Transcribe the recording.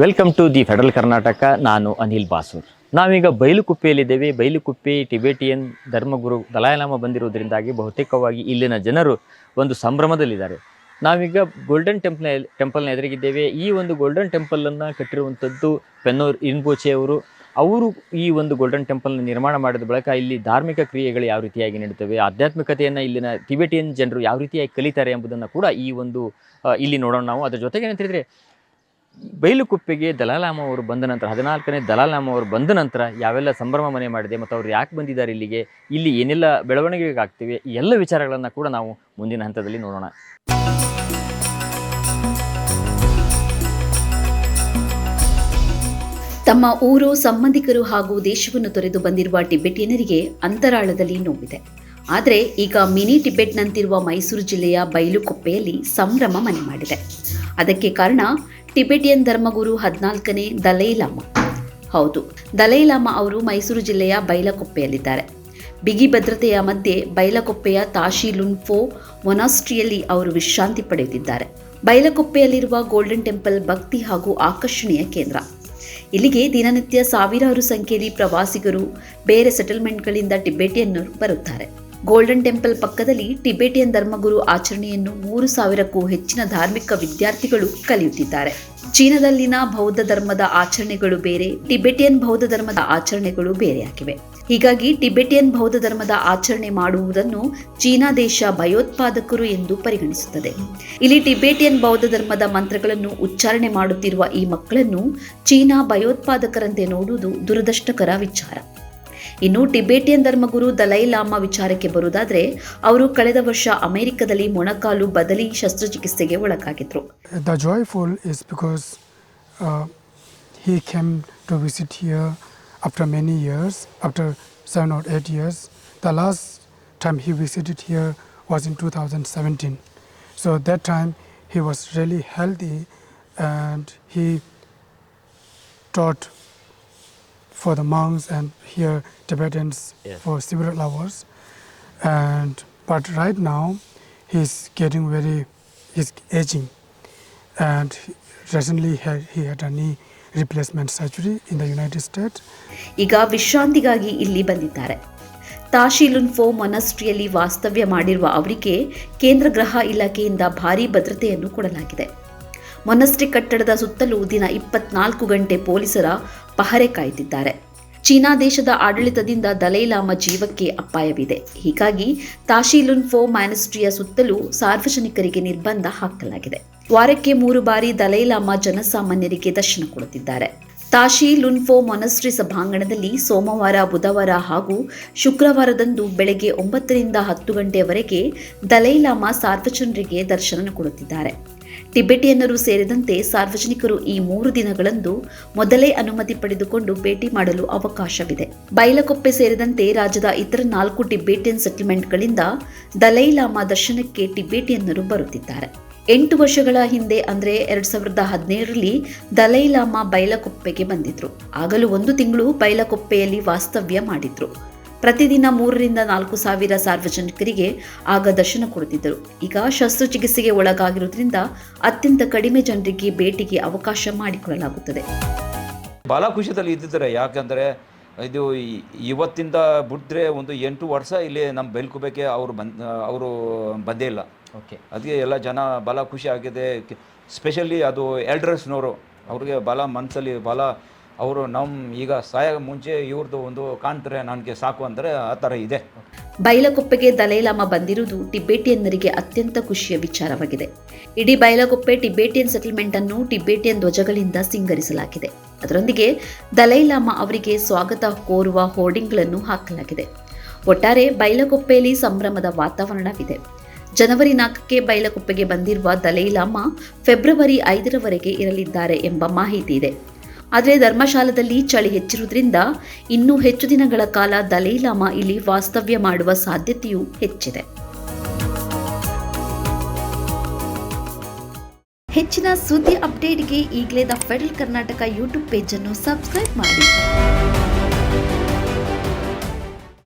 Welcome to the federal Karnataka ನಾನು ಅನಿಲ್ ಬಾಸೂರ್. ನಾವೀಗ ಬೈಲುಕುಪ್ಪೆಯಲ್ಲಿದ್ದೇವೆ Bylakuppe Tibetan ಧರ್ಮಗುರು ದಲಾಯಲಾಮ ಬಂದಿರುವುದರಿಂದಾಗಿ ಬಹುತೇಕವಾಗಿ ಇಲ್ಲಿನ ಜನರು ಒಂದು ಸಂಭ್ರಮದಲ್ಲಿದ್ದಾರೆ. ನಾವೀಗ ಗೋಲ್ಡನ್ ಟೆಂಪಲ್ನ ಟೆಂಪಲ್ನ ಎದುರಿಗಿದ್ದೇವೆ. ಈ ಒಂದು ಗೋಲ್ಡನ್ ಟೆಂಪಲನ್ನು ಕಟ್ಟಿರುವಂಥದ್ದು ಪೆನ್ನೂರ್ ಇನ್ಬೋಚೆ ಅವರು. ಅವರು ಈ ಒಂದು ಗೋಲ್ಡನ್ ಟೆಂಪಲ್ನ ನಿರ್ಮಾಣ ಮಾಡಿದ ಬಳಿಕ ಇಲ್ಲಿ ಧಾರ್ಮಿಕ ಕ್ರಿಯೆಗಳು ಯಾವ ರೀತಿಯಾಗಿ ನಡೀತವೆ, ಆಧ್ಯಾತ್ಮಿಕತೆಯನ್ನು ಇಲ್ಲಿನ ಟಿಬೆಟಿಯನ್ ಜನರು ಯಾವ ರೀತಿಯಾಗಿ ಕಲಿತಾರೆ ಎಂಬುದನ್ನು ಕೂಡ ಈ ಒಂದು ಇಲ್ಲಿ ನೋಡೋಣ ನಾವು. ಅದರ ಜೊತೆಗೆ ಹೇಳಿದ್ರೆ ಬೈಲುಕುಪ್ಪೆಗೆ ದಲಾಲಾಮ ಅವರು ಬಂದ ನಂತರ, ಹದಿನಾಲ್ಕನೇ ದಲಾಲಾಮ ಅವರು ಬಂದ ನಂತರ ಯಾವೆಲ್ಲ ಸಂಭ್ರಮ ಮನೆ ಮಾಡಿದೆ ಮತ್ತು ಅವ್ರು ಯಾಕೆ ಬಂದಿದ್ದಾರೆ ಇಲ್ಲಿಗೆ, ಇಲ್ಲಿ ಏನೆಲ್ಲ ಬೆಳವಣಿಗೆಗಾಗ್ತಿವೆ ಈ ಎಲ್ಲ ವಿಚಾರಗಳನ್ನು ಕೂಡ ನಾವು ಮುಂದಿನ ಹಂತದಲ್ಲಿ ನೋಡೋಣ. ತಮ್ಮ ಊರು, ಸಂಬಂಧಿಕರು ಹಾಗೂ ದೇಶವನ್ನು ತೊರೆದು ಬಂದಿರುವ ಟಿಬೆಟಿಯನರಿಗೆ ಅಂತರಾಳದಲ್ಲಿ ನೋವಿದೆ. ಆದರೆ ಈಗ ಮಿನಿ ಟಿಬೆಟ್ನಂತಿರುವ ಮೈಸೂರು ಜಿಲ್ಲೆಯ ಬೈಲುಕೊಪ್ಪೆಯಲ್ಲಿ ಸಂಭ್ರಮ ಮನೆ ಮಾಡಿದೆ. ಅದಕ್ಕೆ ಕಾರಣ ಟಿಬೆಟಿಯನ್ ಧರ್ಮಗುರು ಹದಿನಾಲ್ಕನೇ ದಲೈಲಾಮ ಹೌದು ದಲೈಲಾಮ ಅವರು ಮೈಸೂರು ಜಿಲ್ಲೆಯ ಬೈಲಕೊಪ್ಪೆಯಲ್ಲಿದ್ದಾರೆ. ಬಿಗಿ ಭದ್ರತೆಯ ಮಧ್ಯೆ ಬೈಲಕೊಪ್ಪೆಯ ತಾಶಿಲುನ್ಫೋ ಮೊನಾಸ್ಟ್ರಿಯಲ್ಲಿ ಅವರು ವಿಶ್ರಾಂತಿ ಪಡೆಯುತ್ತಿದ್ದಾರೆ. ಬೈಲಕೊಪ್ಪೆಯಲ್ಲಿರುವ ಗೋಲ್ಡನ್ ಟೆಂಪಲ್ ಭಕ್ತಿ ಹಾಗೂ ಆಕರ್ಷಣೆಯ ಕೇಂದ್ರ. ಇಲ್ಲಿಗೆ ದಿನನಿತ್ಯ ಸಾವಿರಾರು ಸಂಖ್ಯೆಯಲ್ಲಿ ಪ್ರವಾಸಿಗರು ಬೇರೆ ಸೆಟಲ್ಮೆಂಟ್ಗಳಿಂದ ಟಿಬೆಟಿಯನ್ನರು ಬರುತ್ತಾರೆ. ಗೋಲ್ಡನ್ ಟೆಂಪಲ್ ಪಕ್ಕದಲ್ಲಿ ಟಿಬೆಟಿಯನ್ ಧರ್ಮಗುರು ಆಚರಣೆಯನ್ನು ಮೂರು ಸಾವಿರಕ್ಕೂ ಹೆಚ್ಚಿನ ಧಾರ್ಮಿಕ ವಿದ್ಯಾರ್ಥಿಗಳು ಕಲಿಯುತ್ತಿದ್ದಾರೆ. ಚೀನಾದಲ್ಲಿನ ಬೌದ್ಧ ಧರ್ಮದ ಆಚರಣೆಗಳು ಬೇರೆ, ಟಿಬೆಟಿಯನ್ ಬೌದ್ಧ ಧರ್ಮದ ಆಚರಣೆಗಳು ಬೇರೆಯಾಗಿವೆ. ಹೀಗಾಗಿ ಟಿಬೆಟಿಯನ್ ಬೌದ್ಧ ಧರ್ಮದ ಆಚರಣೆ ಮಾಡುವುದನ್ನು ಚೀನಾ ದೇಶ ಭಯೋತ್ಪಾದಕರು ಎಂದು ಪರಿಗಣಿಸುತ್ತದೆ. ಇಲ್ಲಿ ಟಿಬೆಟಿಯನ್ ಬೌದ್ಧ ಧರ್ಮದ ಮಂತ್ರಗಳನ್ನು ಉಚ್ಚಾರಣೆ ಮಾಡುತ್ತಿರುವ ಈ ಮಕ್ಕಳನ್ನು ಚೀನಾ ಭಯೋತ್ಪಾದಕರಂತೆ ನೋಡುವುದು ದುರದೃಷ್ಟಕರ ವಿಚಾರ. ಇನ್ನು ಟಿಬೇಟಿಯನ್ ಧರ್ಮಗುರು ದಲೈ ಲಾಮಾ ವಿಚಾರಕ್ಕೆ ಬರುವುದಾದರೆ ಅವರು ಕಳೆದ ವರ್ಷ ಅಮೆರಿಕದಲ್ಲಿ ಮೊಣಕಾಲು ಬದಲಿ ಶಸ್ತ್ರಚಿಕಿತ್ಸೆಗೆ ಒಳಗಾಗಿದ್ರು. The joyful is because he came to visit here after many years after seven or eight years the last time he visited here was in two thousand seventeen so that time he was really healthy and he taught for the monks and here Tibetans Yes. for spirit lovers. And but right now he's getting very he's aging and he- recently had, he had a knee replacement surgery in the United States. ಈಗ ವಿಶ್ರಾಂತಿಗಾಗಿ ಇಲ್ಲಿ ಬಂದಿದ್ದಾರೆ ತಾಶಿಲುನ್ಫೋ ಮೊನಸ್ಟ್ರಿಯಲ್ಲಿ ವಾಸ್ತವ್ಯ ಮಾಡಿರುವ ಅವರಿಗೆ ಕೇಂದ್ರ ಗೃಹ ಇಲಾಖೆಯಿಂದ ಭಾರೀ ಭದ್ರತೆಯನ್ನು ಕೊಡಲಾಗಿದೆ ಮೊನಸ್ಟ್ರಿ ಕಟ್ಟಡದ ಸುತ್ತಲೂ ದಿನ ಇಪ್ಪತ್ನಾಲ್ಕು ಗಂಟೆ ಪೊಲೀಸರ ಪಹರೆ ಕಾಯ್ದಿದ್ದಾರೆ ಚೀನಾ ದೇಶದ ಆಡಳಿತದಿಂದ ದಲೈಲಾಮ ಜೀವಕ್ಕೆ ಅಪಾಯವಿದೆ. ಹೀಗಾಗಿ ತಾಶಿಲುನ್ಫೋ ಮ್ಯಾನಿಸ್ಟ್ರಿಯ ಸುತ್ತಲೂ ಸಾರ್ವಜನಿಕರಿಗೆ ನಿರ್ಬಂಧ ಹಾಕಲಾಗಿದೆ. ವಾರಕ್ಕೆ ಮೂರು ಬಾರಿ ದಲೈಲಾಮ ಜನಸಾಮಾನ್ಯರಿಗೆ ದರ್ಶನ ಕೊಡುತ್ತಿದ್ದಾರೆ. ತಾಶಿ ಲುನ್ಫೋ ಮೊನಸ್ಟ್ರಿ ಸಭಾಂಗಣದಲ್ಲಿ ಸೋಮವಾರ, ಬುಧವಾರ ಹಾಗೂ ಶುಕ್ರವಾರದಂದು ಬೆಳಗ್ಗೆ ಒಂಬತ್ತರಿಂದ ಹತ್ತು ಗಂಟೆಯವರೆಗೆ ದಲೈಲಾಮ ಸಾರ್ವಜನಿಕರಿಗೆ ದರ್ಶನ ಕೊಡುತ್ತಿದ್ದಾರೆ. ಟಿಬೆಟಿಯನ್ನರು ಸೇರಿದಂತೆ ಸಾರ್ವಜನಿಕರು ಈ ಮೂರು ದಿನಗಳಂದು ಮೊದಲೇ ಅನುಮತಿ ಪಡೆದುಕೊಂಡು ಭೇಟಿ ಮಾಡಲು ಅವಕಾಶವಿದೆ. ಬೈಲಕೊಪ್ಪೆ ಸೇರಿದಂತೆ ರಾಜ್ಯದ ಇತರ ನಾಲ್ಕು ಟಿಬೆಟಿಯನ್ ಸೆಟಲ್ಮೆಂಟ್ಗಳಿಂದ ದಲೈಲಾಮಾ ದರ್ಶನಕ್ಕೆ ಟಿಬೆಟಿಯನ್ನರು ಬರುತ್ತಿದ್ದಾರೆ. ಎಂಟು ವರ್ಷಗಳ ಹಿಂದೆ ಅಂದರೆ ಎರಡ್ ಸಾವಿರದ ಹದಿನೇಳರಲ್ಲಿ ದಲೈಲಾಮಾ ಬೈಲಕೊಪ್ಪೆಗೆ ಬಂದಿದ್ರು. ಆಗಲೂ ಒಂದು ತಿಂಗಳು ಬೈಲಕೊಪ್ಪೆಯಲ್ಲಿ ವಾಸ್ತವ್ಯ ಮಾಡಿದ್ರು. ಪ್ರತಿದಿನ ಮೂರರಿಂದ ನಾಲ್ಕು ಸಾವಿರ ಸಾರ್ವಜನಿಕರಿಗೆ ಆಗ ದರ್ಶನ ಕೊಡುತ್ತಿದ್ದರು. ಈಗ ಶಸ್ತ್ರಚಿಕಿತ್ಸೆಗೆ ಒಳಗಾಗಿರುವುದರಿಂದ ಅತ್ಯಂತ ಕಡಿಮೆ ಜನರಿಗೆ ಭೇಟಿಗೆ ಅವಕಾಶ ಮಾಡಿಕೊಡಲಾಗುತ್ತದೆ. ಬಹಳ ಖುಷಿಯಲ್ಲಿ ಇದ್ದಿದ್ದಾರೆ ಯಾಕಂದರೆ ಇದು ಇವತ್ತಿಂದ ಬಿಟ್ಟರೆ ಒಂದು ಎಂಟು ವರ್ಷ ಇಲ್ಲಿ ನಮ್ಮ ಬೆಲ್ಕೋಬೇಕೆ ಅವರು ಬಂದ ಅವರು ಬಂದೇ ಇಲ್ಲ. ಓಕೆ. ಅದಕ್ಕೆ ಎಲ್ಲ ಜನ ಭಾಳ ಖುಷಿ ಆಗಿದೆ. ಸ್ಪೆಷಲಿ ಅದು ಎಲ್ಡ್ರಸ್ನವರು ಅವ್ರಿಗೆ ಭಾಳ ಮನಸ್ಸಲ್ಲಿ ಭಾಳ ಅವರು ನಮ್ಮ ಈಗ ಸಾಯ ಮುಂಚೆ ಇವ್ರದ್ದು ಒಂದು ಕಾಣ್ತಾರೆ, ನನಗೆ ಸಾಕು ಅಂದರೆ ಆ ಥರ ಇದೆ. ಬೈಲಕೊಪ್ಪೆಗೆ ದಲೈಲಾಮ ಬಂದಿರುವುದು ಟಿಬೇಟಿಯನ್ನರಿಗೆ ಅತ್ಯಂತ ಖುಷಿಯ ವಿಚಾರವಾಗಿದೆ. ಇಡೀ ಬೈಲಕೊಪ್ಪೆ ಟಿಬೇಟಿಯನ್ ಸೆಟಲ್ಮೆಂಟ್ ಅನ್ನು ಟಿಬೇಟಿಯನ್ ಧ್ವಜಗಳಿಂದ ಸಿಂಗರಿಸಲಾಗಿದೆ. ಅದರೊಂದಿಗೆ ದಲೈಲಾಮ ಅವರಿಗೆ ಸ್ವಾಗತ ಕೋರುವ ಹೋರ್ಡಿಂಗ್ಗಳನ್ನು ಹಾಕಲಾಗಿದೆ. ಒಟ್ಟಾರೆ ಬೈಲಕೊಪ್ಪೆಯಲ್ಲಿ ಸಂಭ್ರಮದ ವಾತಾವರಣವಿದೆ. ಜನವರಿ ನಾಲ್ಕಕ್ಕೆ ಬೈಲಕೊಪ್ಪೆಗೆ ಬಂದಿರುವ ದಲೈಲಾಮ ಫೆಬ್ರವರಿ ಐದರವರೆಗೆ ಇರಲಿದ್ದಾರೆ ಎಂಬ ಮಾಹಿತಿ ಇದೆ. ಆದರೆ ಧರ್ಮಶಾಲದಲ್ಲಿ ಚಳಿ ಹೆಚ್ಚಿರುವುದರಿಂದ ಇನ್ನೂ ಹೆಚ್ಚು ದಿನಗಳ ಕಾಲ ದಲೈಲಾಮ ಇಲ್ಲಿ ವಾಸ್ತವ್ಯ ಮಾಡುವ ಸಾಧ್ಯತೆಯೂ ಹೆಚ್ಚಿದೆ. ಹೆಚ್ಚಿನ ಸುದ್ದಿ ಅಪ್ಡೇಟ್ಗೆ ಈಗಲೇ ದ ಫೆಡರಲ್ ಕರ್ನಾಟಕ ಯೂಟ್ಯೂಬ್ ಪೇಜನ್ನು ಸಬ್ಸ್ಕ್ರೈಬ್ ಮಾಡಿ.